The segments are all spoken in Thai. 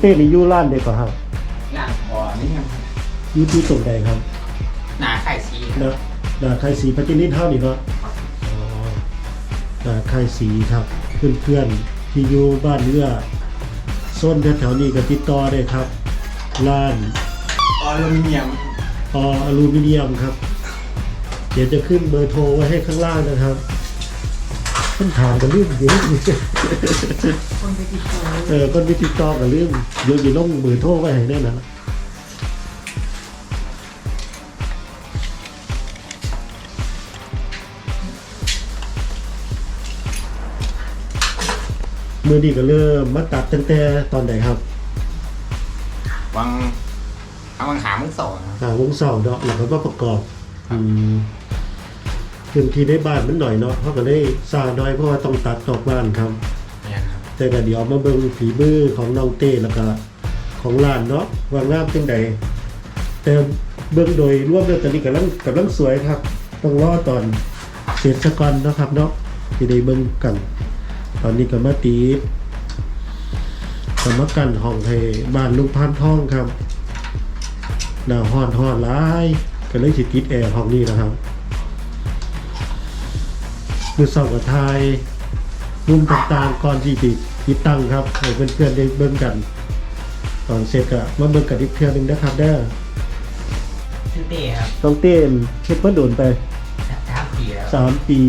เต้นี่อยู่ร้านเด็กกว่าครับหลังบ่อนี่ยังอยู่ที่ตรงใดครับหนาไข่ซีครับนะนาไข่สีพัชรินเท่านี่เนาะอ๋อนาไข่สีครับเพื่อนๆที่อยู่บ้านเรือโซนแถวๆนี้ก็ติดต่อได้ครับ ร้านออลูมิเนียมออลูมิเนียมครับ เดี๋ยวจะขึ้นเบอร์โทรไว้ให้ข้างล่างนะครับ ต้นถามกันเรื่องเยอะคนไปติดต่อเออคนวิติดต่อกับเรื่องเดี๋ยวจะลงเบอร์โทรไว้ให้แน่นะมือดีก็เริ่มมาตัดตั้งแต่ตอนไหนครับวังเอาวังหามึงสองครับหาวงเสาเนาะแล้วก็มาประกอบอืม พื้นที่ในบ้านมันหน่อยเนาะเขาก็ได้สร้างน้อยเพราะว่าต้องตัดนอกบ้านครับ เนี่ยครับแต่ก็เดี๋ยวมาเบิ่งฝีมือของน้องเต้แล้วก็ของร้านเนาะว่างามจังใดแต่เบิ่งโดยรวมแล้วตอนนี้กำลังกำลังสวยครับ ต้องรอตอนเสร็จซะก่อนเนาะครับเนาะที่ได้เบิ่งกัน ตอนนี้ก็มาตีดก็มากันห้องให้บ้านลุงพานทองครับหนาวฮ้อนฮ้อนหลาย ก็เลยสิติดแอร์ห้องนี้นะครับ มือเสาร์กับทายมุมต่างๆก่อนที่ติดติดตั้งครับให้เพื่อนๆได้เบิ่งกัน ตอนเสร็จก็มาเบิ่งกันอีกเทื่อหนึงนะครับเด้อชื่อเต้ครับต้องเต้นเฮ็ดเพิ่นโดนไป สามปีแล้วสามปี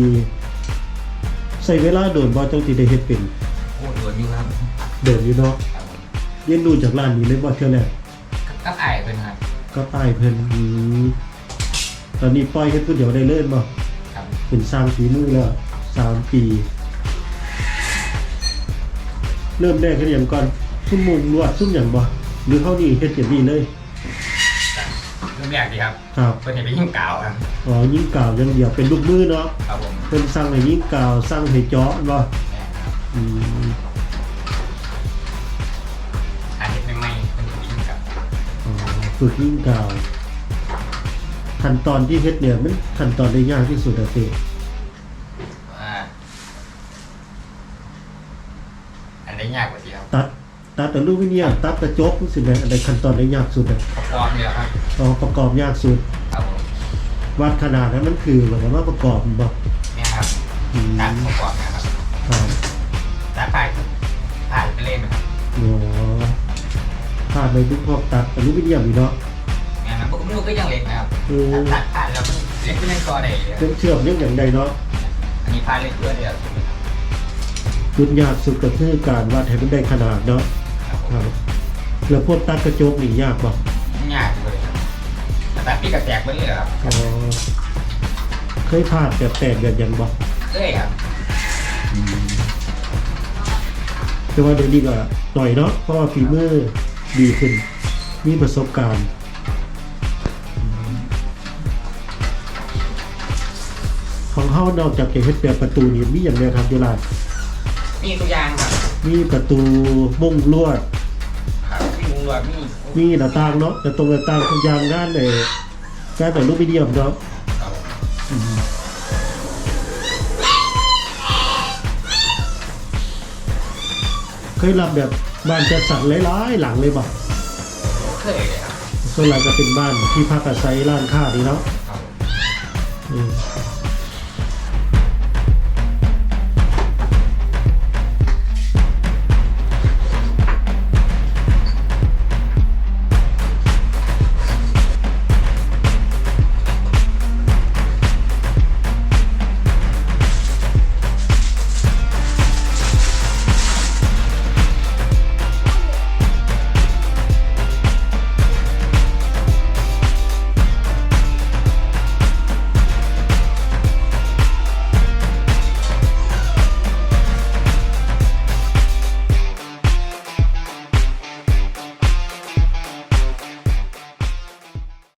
ใส่เวลาโดนบ่จังสิได้เฮ็ดเป็นโอ้โดนอยู่ครับเดินอยู่เนาะครับผมเรียนรู้จากร้านนี้เลยบ่เทื่อแรกก็อายเป็นครับก็ป้ายเพิ่นอืมตอนนี้ปล่อยเฮ็ดผู้เดียวได้เลยบ่ครับ เป็นสร้างฝีมือแล้วสามปี เริ่มแรกเฮ็ดหยังก่อนซุ่มมุงลวดซุ่มหยังบ่หรือเฮานี่เฮ็ดอย่างนี้เลยเริ่มแรกดีครับครับเพื่อนเห็นไปยิ่งกาวครับอ๋อยิ่งกล่าวอย่างเดียวเป็นลูกมือเนาะครับผมเป็นสั่งให้ยิ่งกล่าวสั่งให้เจาะเนาะแม่ครับอืมอาเห็นไม่ไหมเป็นยิ่งกาวอ๋อฝึกยิ่งกล่าว ขั้นตอนที่เฮ็ดเนี่ยมันขั้นตอนได้ยากที่สุดอะสิว่าอันนี้ยากกว่าทีครับตัดตัดแต่ลูกวิเนียมตัดกระจกรู้สึกไงอันใดขั้นตอนได้ยากสุดอะประกอบนี่แหละครับอ๋อประกอบยากสุดครับผมวัดขนาดนั้นมันคือแบบว่าประกอบมันบ่เนี่ยครับอืมการประกอบนะครับครับแต่ผ่านผ่านไปเล่นไหมครับ อ๋อผ่านไปทุกพวกตัดแต่ลูกวิเนียมอยู่เนาะงา นนั้นพวกลูกก็ยังเล็กนะครับอืมตัดผ่านแล้วมันเล็กขึ้นเล่นกอได้เลยเครื่องเชื่อมยังอย่างใดเนาะอันนี้ผ่านเล่นเพื่อเดียวจุดยากสุดก็คือการวัดให้มันได้ขนาดเนาะครับผมครับแล้วพวกตัดกระจกนี่ยากป่ะยากเลยครับแต่ตัดพี่กระแตกไปเลยครับอ๋อเคยพลาดแบบแตกแบบยันบ่เอ้ยครับแต่ว่าเดี๋ยวนี้ก็หน่อยเนาะเพราะว่าฝีมือดีขึ้น มีประสบการณ์ ของเฮานอกจากจะเฮ็ดแบบประตูนี่มีอย่างเดียวครับอยู่ร้านมีตัวอย่างครับมีประตูมุ้งลวด ครับมีมุงลวดมีมีหน้าต่างเนาะแต่ตรงหน้าต่างทุกอย่างงานเลยงานแบบรูปวิดีโอเนาะครับผมเคยรับแบบบ้านจัดสรรหลายๆหลังเลยบ่เคยเลยครับส่วนใหญ่ก็เป็นบ้านที่พักอาศัยร้านค้าดีเนาะครับผมอืม